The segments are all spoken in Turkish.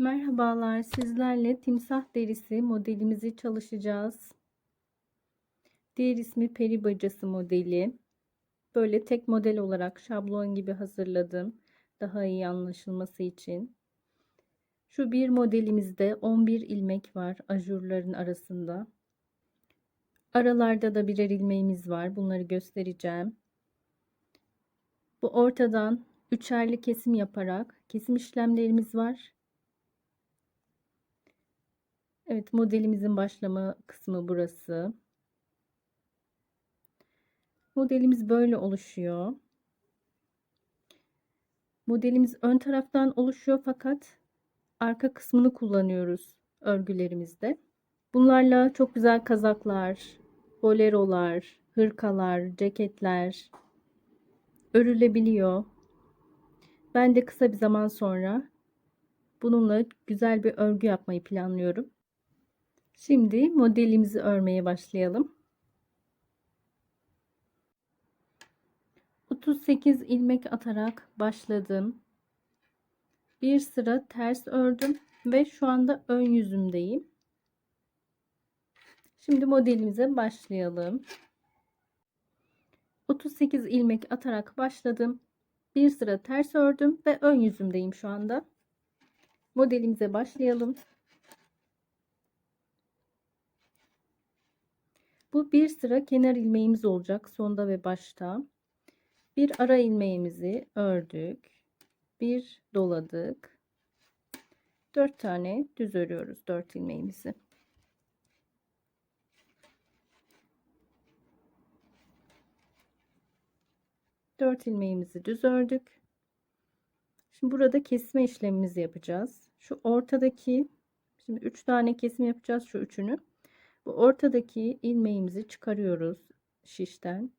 Merhabalar, sizlerle timsah derisi modelimizi çalışacağız. Diğer ismi peri bacası modeli. Böyle tek model olarak şablon gibi hazırladım. Daha iyi anlaşılması için. Şu bir modelimizde 11 ilmek var ajurların arasında. Aralarda da birer ilmeğimiz var. Bunları göstereceğim. Bu ortadan üçerli kesim yaparak kesim işlemlerimiz var. Evet modelimizin başlama kısmı burası. Modelimiz böyle oluşuyor. Modelimiz ön taraftan oluşuyor fakat arka kısmını kullanıyoruz örgülerimizde. Bunlarla çok güzel kazaklar, bolerolar, hırkalar, ceketler örülebiliyor. Ben de kısa bir zaman sonra bununla güzel bir örgü yapmayı planlıyorum. Şimdi modelimizi örmeye başlayalım. 38 ilmek atarak başladım. Bir sıra ters ördüm ve şu anda ön yüzümdeyim. Şimdi modelimize başlayalım. 38 ilmek atarak başladım. Bir sıra ters ördüm ve ön yüzümdeyim şu anda. Modelimize başlayalım. Bu bir sıra kenar ilmeğimiz olacak sonda ve başta. Bir ara ilmeğimizi ördük. Bir doladık. Dört tane düz örüyoruz dört ilmeğimizi. Dört ilmeğimizi düz ördük. Şimdi burada kesme işlemimizi yapacağız. Şu ortadaki şimdi üç tane kesim yapacağız şu üçünü. Bu ortadaki ilmeğimizi çıkarıyoruz şişten.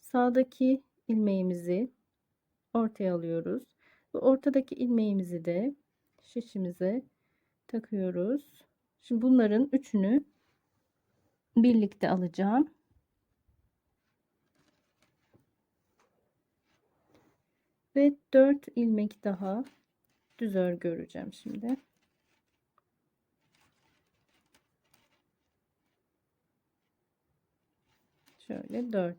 Sağdaki ilmeğimizi ortaya alıyoruz. Bu ortadaki ilmeğimizi de şişimize takıyoruz. Şimdi bunların üçünü birlikte alacağım. Ve 4 ilmek daha düz örgü öreceğim şimdi. Şöyle 4.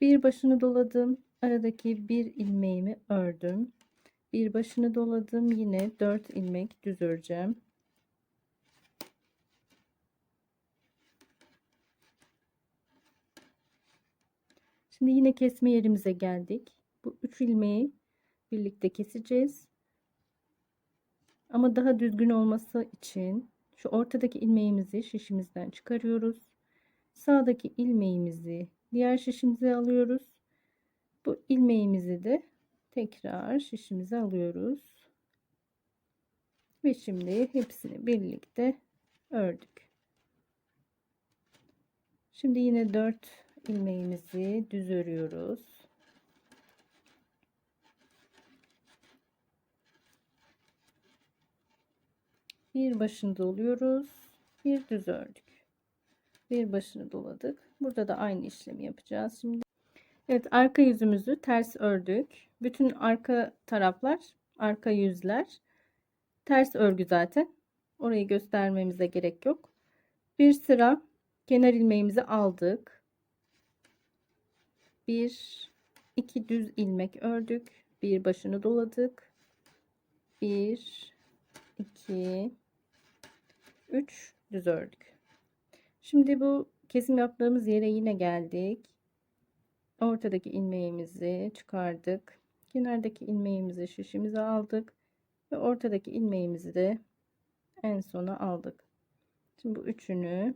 Bir başını doladım. Aradaki bir ilmeğimi ördüm. Bir başını doladım. Yine 4 ilmek düz öreceğim. Şimdi yine kesme yerimize geldik. Bu 3 ilmeği birlikte keseceğiz. Ama daha düzgün olması için şu ortadaki ilmeğimizi şişimizden çıkarıyoruz. Sağdaki ilmeğimizi diğer şişimize alıyoruz. Bu ilmeğimizi de tekrar şişimize alıyoruz. Ve şimdi hepsini birlikte ördük. Şimdi yine 4 ilmeğimizi düz örüyoruz. Bir başını doluyoruz. Bir düz ördük bir başını doladık. Burada da aynı işlemi yapacağız şimdi. Evet arka yüzümüzü ters ördük. Bütün arka taraflar, arka yüzler ters örgü zaten. Orayı göstermemize gerek yok. Bir sıra kenar ilmeğimizi aldık. Bir, iki düz ilmek ördük. Bir başını doladık. Bir, iki, üç düz ördük. Şimdi bu kesim yaptığımız yere yine geldik. Ortadaki ilmeğimizi çıkardık. Kenardaki ilmeğimizi şişimize aldık. Ve ortadaki ilmeğimizi de en sona aldık. Şimdi bu üçünü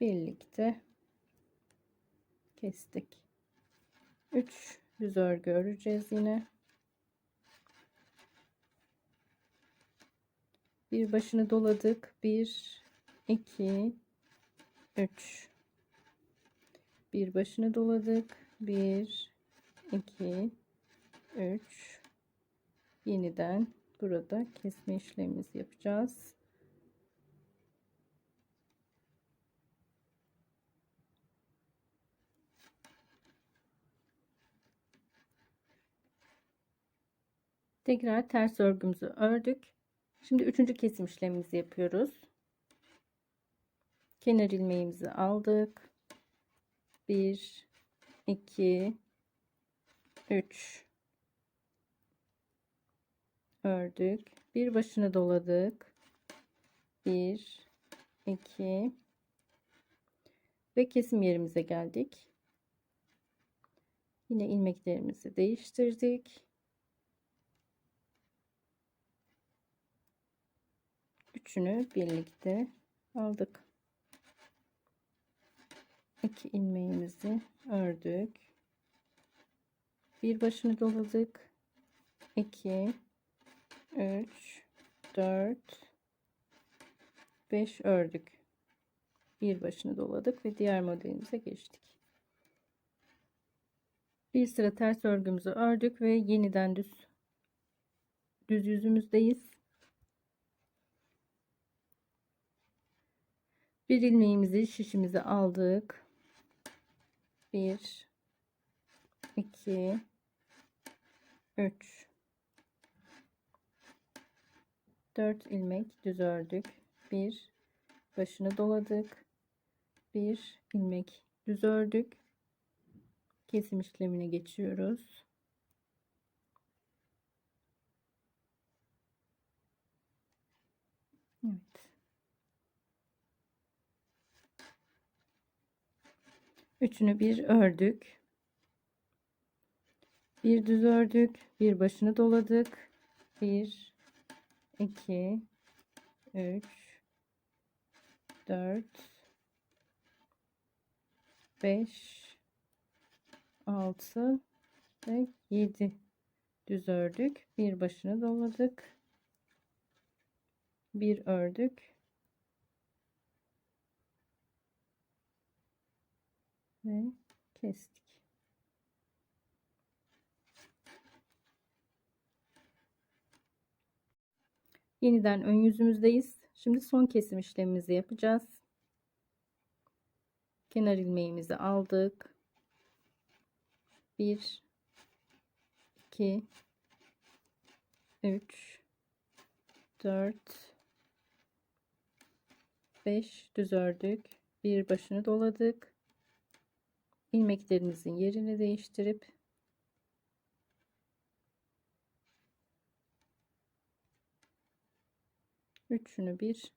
birlikte kestik. 3 düz örgü öreceğiz yine. Bir başını doladık. Bir 2 3 bir başını doladık 1 2 3 yeniden burada kesme işlemimizi yapacağız Tekrar ters örgümüzü ördük. Şimdi üçüncü kesim işlemimizi yapıyoruz. Kenar ilmeğimizi aldık. 1 2 3 ördük. Bir başını doladık. 1 2 ve kesim yerimize geldik. Yine ilmeklerimizi değiştirdik. Üçünü birlikte aldık. İki ilmeğimizi ördük. Bir başını doladık. 2 3 4 5 ördük. Bir başını doladık ve diğer modelimize geçtik. Bir sıra ters örgümüzü ördük ve yeniden düz düz yüzümüzdeyiz. Bir ilmeğimizi şişimize aldık. 1 2 3 4 ilmek düz ördük. 1 başını doladık. 1 ilmek düz ördük. Kesim işlemine geçiyoruz. Evet. Üçünü bir ördük. Bir düz ördük. Bir başını doladık. 1 2 3 4 5 6 ve 7 düz ördük. Bir başını doladık. Bir ördük. Ve kestik. Yeniden ön yüzümüzdeyiz. Şimdi son kesim işlemimizi yapacağız. Kenar ilmeğimizi aldık. 1 2 3 4 5 düz ördük. Bir başını doladık. İlmeklerimizin yerini değiştirip üçünü bir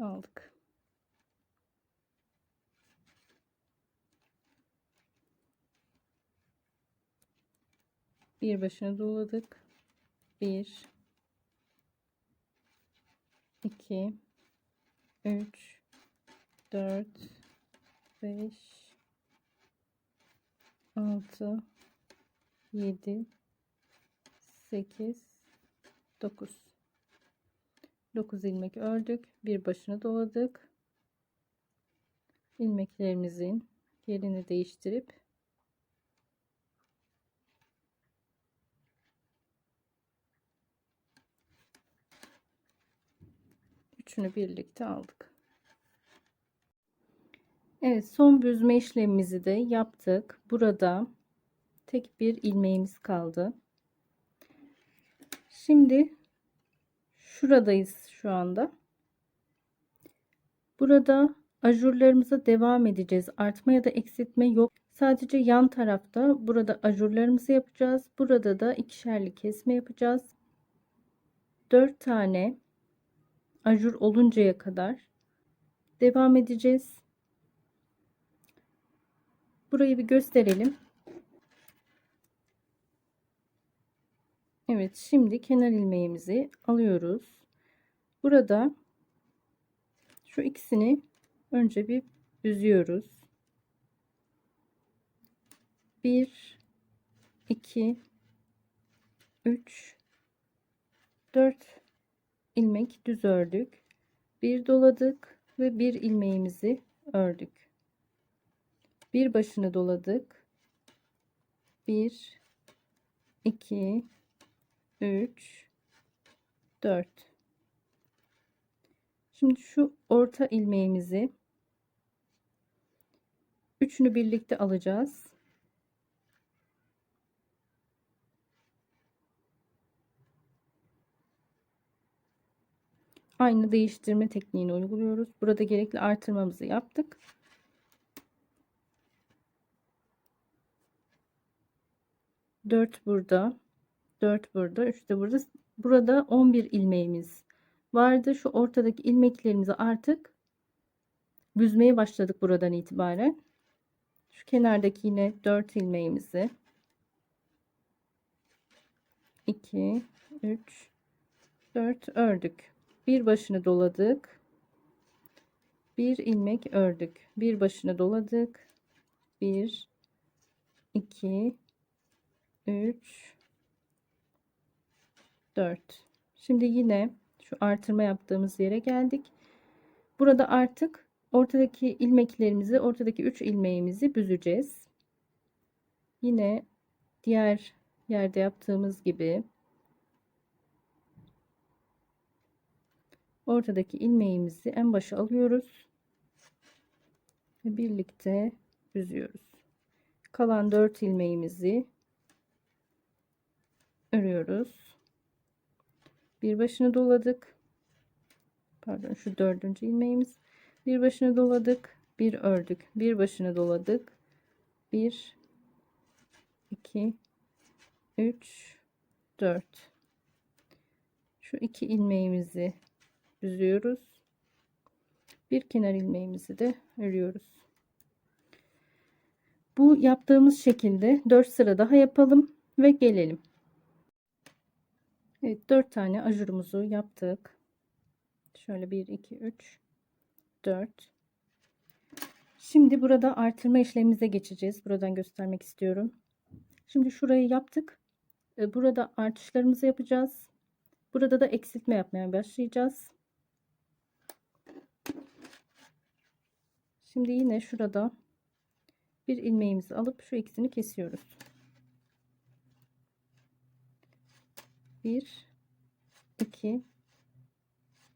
aldık. Bir başına doladık. Bir, iki, üç, dört, beş, altı, yedi, sekiz, dokuz. 9 ilmek ördük. Bir başını doladık. ilmeklerimizin yerini değiştirip üçünü birlikte aldık. Evet son büzme işlemimizi de yaptık. Burada tek bir ilmeğimiz kaldı. Şimdi şuradayız şu anda. Burada ajurlarımıza devam edeceğiz. Artma ya da eksiltme yok. Sadece yan tarafta burada ajurlarımızı yapacağız. Burada da ikişerli kesme yapacağız. 4 tane ajur oluncaya kadar devam edeceğiz. Burayı bir gösterelim. Evet şimdi kenar ilmeğimizi alıyoruz. Burada şu ikisini önce bir büzüyoruz. 1 2 3 4 ilmek düz ördük. Bir doladık ve bir ilmeğimizi ördük bir başını doladık. 1 2 3 4 Şimdi şu orta ilmeğimizi üçünü birlikte alacağız. Aynı değiştirme tekniğini uyguluyoruz. Burada gerekli artırmamızı yaptık. Dört burada. 4 burada. 3 de burada. Burada 11 ilmeğimiz vardı. Şu ortadaki ilmeklerimizi artık büzmeye başladık buradan itibaren. Şu kenardaki yine 4 ilmeğimizi 2 3 4 ördük. Bir başını doladık. Bir ilmek ördük. Bir başını doladık. 1 2 3 4 şimdi yine şu artırma yaptığımız yere geldik. Burada artık ortadaki ilmeklerimizi ortadaki 3 ilmeğimizi büzeceğiz. Yine diğer yerde yaptığımız gibi ortadaki ilmeğimizi en başa alıyoruz ve birlikte büzüyoruz. Kalan 4 ilmeğimizi örüyoruz. Bir başını doladık. Pardon şu dördüncü ilmeğimiz. Bir başını doladık. Bir ördük. Bir başını doladık. 1 2 3 4 şu iki ilmeğimizi düzüyoruz. Bir kenar ilmeğimizi de örüyoruz. Bu yaptığımız şekilde 4 sıra daha yapalım ve gelelim Evet 4 tane ajurumuzu yaptık. Şöyle 1 2 3 4 Şimdi burada artırma işlemimize geçeceğiz. Buradan göstermek istiyorum. Şimdi şurayı yaptık. E, burada artışlarımızı yapacağız. Burada da eksiltme yapmaya başlayacağız. Şimdi yine şurada bir ilmeğimizi alıp şu ikisini kesiyoruz. 1 2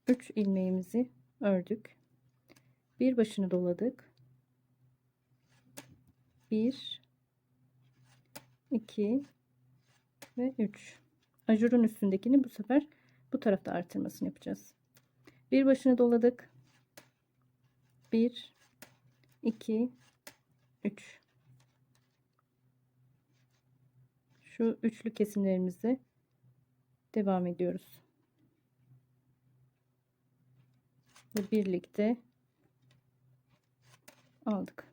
3 ilmeğimizi ördük. Bir başını doladık. 1 2 ve 3 ajurun üstündekini bu sefer bu tarafta artırmasını yapacağız. Bir başını doladık. 1 2 3 şu üçlü kesimlerimizi devam ediyoruz. Ve birlikte aldık.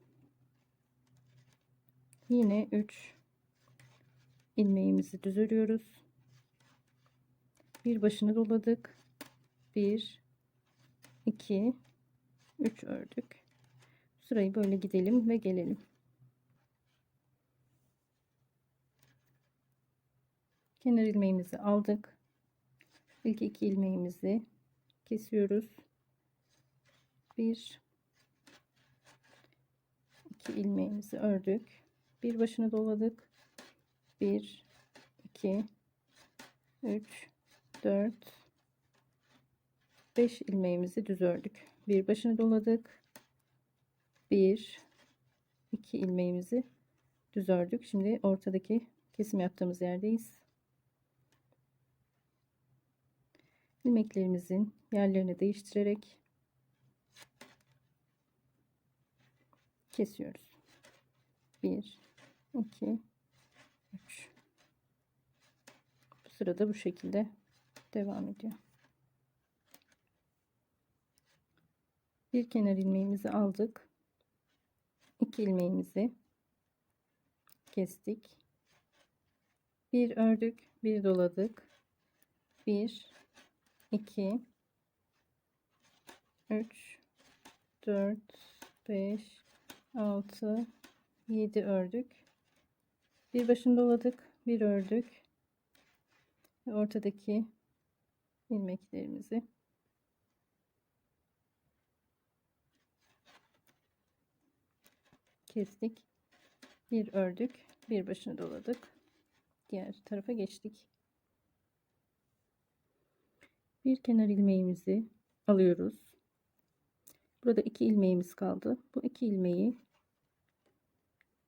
Yine 3 ilmeğimizi düz örüyoruz. Bir başını doladık. 1 2 3 ördük. Sırayı böyle gidelim ve gelelim. Kenar ilmeğimizi aldık. İlk iki ilmeğimizi kesiyoruz. Bir iki ilmeğimizi ördük. Bir başını doladık. Bir iki üç dört beş ilmeğimizi düz ördük. Bir başını doladık. Bir iki ilmeğimizi düz ördük. Şimdi ortadaki kesim yaptığımız yerdeyiz. İlmeklerimizin yerlerini değiştirerek kesiyoruz. 1 2 3 Bu sırada bu şekilde devam ediyor. Bir kenar ilmeğimizi aldık. 2 ilmeğimizi kestik. Bir ördük, bir doladık. 1 2 3 4 5 6 7 ördük. Bir başını doladık. Bir ördük. Ortadaki ilmeklerimizi kestik. Bir ördük. Bir başını doladık. Diğer tarafa geçtik bir kenar ilmeğimizi alıyoruz. Burada iki ilmeğimiz kaldı. Bu iki ilmeği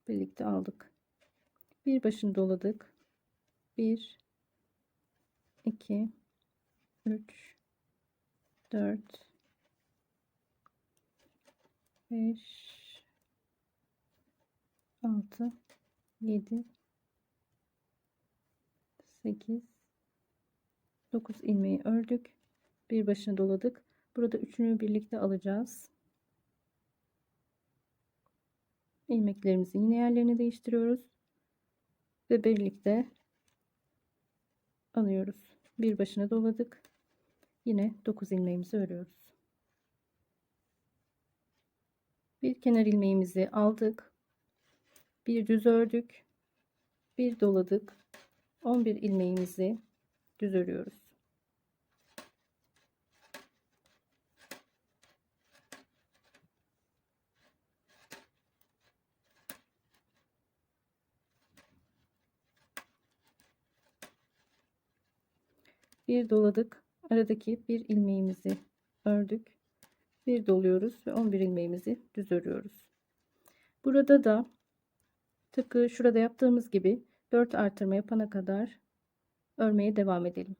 birlikte aldık. Bir başını doladık. 1 2 3 4 5 6 7 8 9 ilmeği ördük. Bir başına doladık. Burada üçünü birlikte alacağız. ilmeklerimizi yine yerlerini değiştiriyoruz ve birlikte alıyoruz. Bir başına doladık. Yine 9 ilmeğimizi örüyoruz. Bir kenar ilmeğimizi aldık. Bir düz ördük. Bir doladık. 11 ilmeğimizi düz örüyoruz. Bir doladık. Aradaki bir ilmeğimizi ördük. Bir doluyoruz ve 11 ilmeğimizi düz örüyoruz. Burada da tıpkı şurada yaptığımız gibi 4 artırma yapana kadar örmeye devam edelim.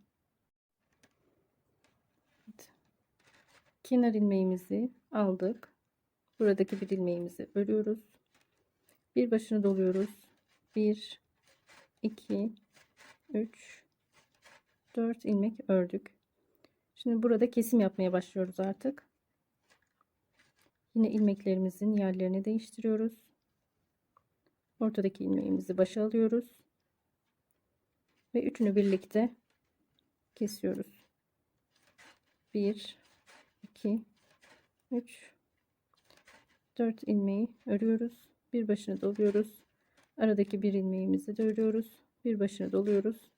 Kenar ilmeğimizi aldık. Buradaki bir ilmeğimizi örüyoruz. Bir başını doluyoruz. 1 2 3 4 ilmek ördük. Şimdi burada kesim yapmaya başlıyoruz artık. Yine ilmeklerimizin yerlerini değiştiriyoruz. Ortadaki ilmeğimizi başa alıyoruz. Ve üçünü birlikte kesiyoruz. 1 2 3 4 ilmeği örüyoruz. Bir başını doluyoruz. Aradaki bir ilmeğimizi de örüyoruz. Bir başını doluyoruz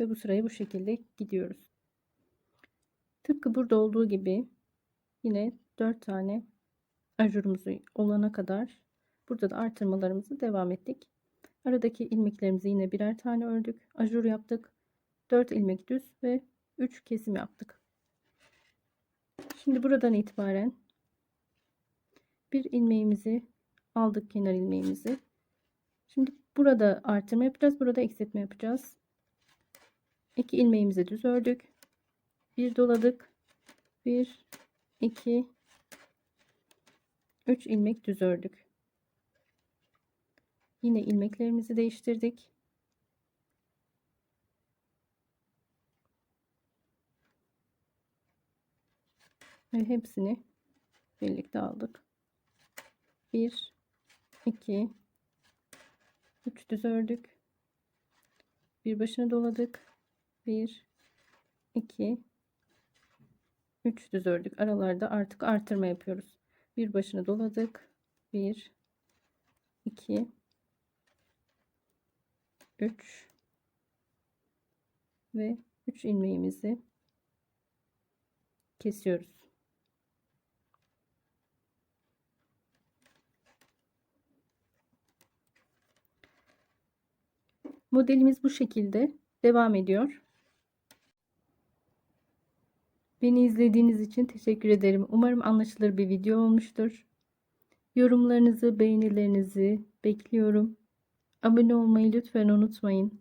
ve bu sırayı bu şekilde gidiyoruz. Tıpkı burada olduğu gibi yine 4 tane ajurumuz olana kadar burada da artırmalarımızı devam ettik. Aradaki ilmeklerimizi yine birer tane ördük. Ajur yaptık. 4 ilmek düz ve 3 kesim yaptık. Şimdi buradan itibaren bir ilmeğimizi aldık kenar ilmeğimizi. Şimdi burada artırma yapacağız. Burada eksiltme yapacağız. 2 ilmeğimizi düz ördük. Bir doladık. 1 2 3 ilmek düz ördük. Yine ilmeklerimizi değiştirdik. Ve hepsini birlikte aldık. 1 2 3 düz ördük. Bir başını doladık. 1 2 3 düz ördük. Aralarda artık artırma yapıyoruz. Bir başını doladık. 1 2 3 ve 3 ilmeğimizi kesiyoruz. Modelimiz bu şekilde devam ediyor. Beni izlediğiniz için teşekkür ederim. Umarım anlaşılır bir video olmuştur. Yorumlarınızı, beğenilerinizi bekliyorum. Abone olmayı lütfen unutmayın.